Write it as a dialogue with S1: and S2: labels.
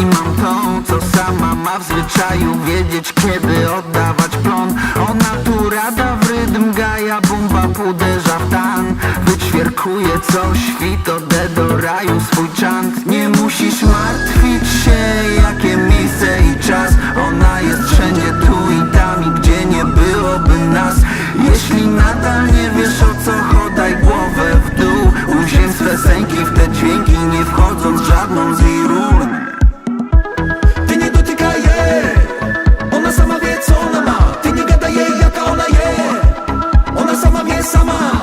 S1: I mam tą, co sama ma w zwyczaju Wiedzieć kiedy oddawać plon. Ona tu rada w rytm gaja Bumba uderza w tan. Wyczwierkuje co świt Ode do raju swój czant. Nie musisz martwić się Jakie miejsce i czas. Ona jest wszędzie tu i tam I gdzie nie byłoby nas. Jeśli nadal nie wiesz o co Chodaj głowę w dół. Uziem swe sęki w te dźwięki Nie wchodząc żadną z ich
S2: Summer.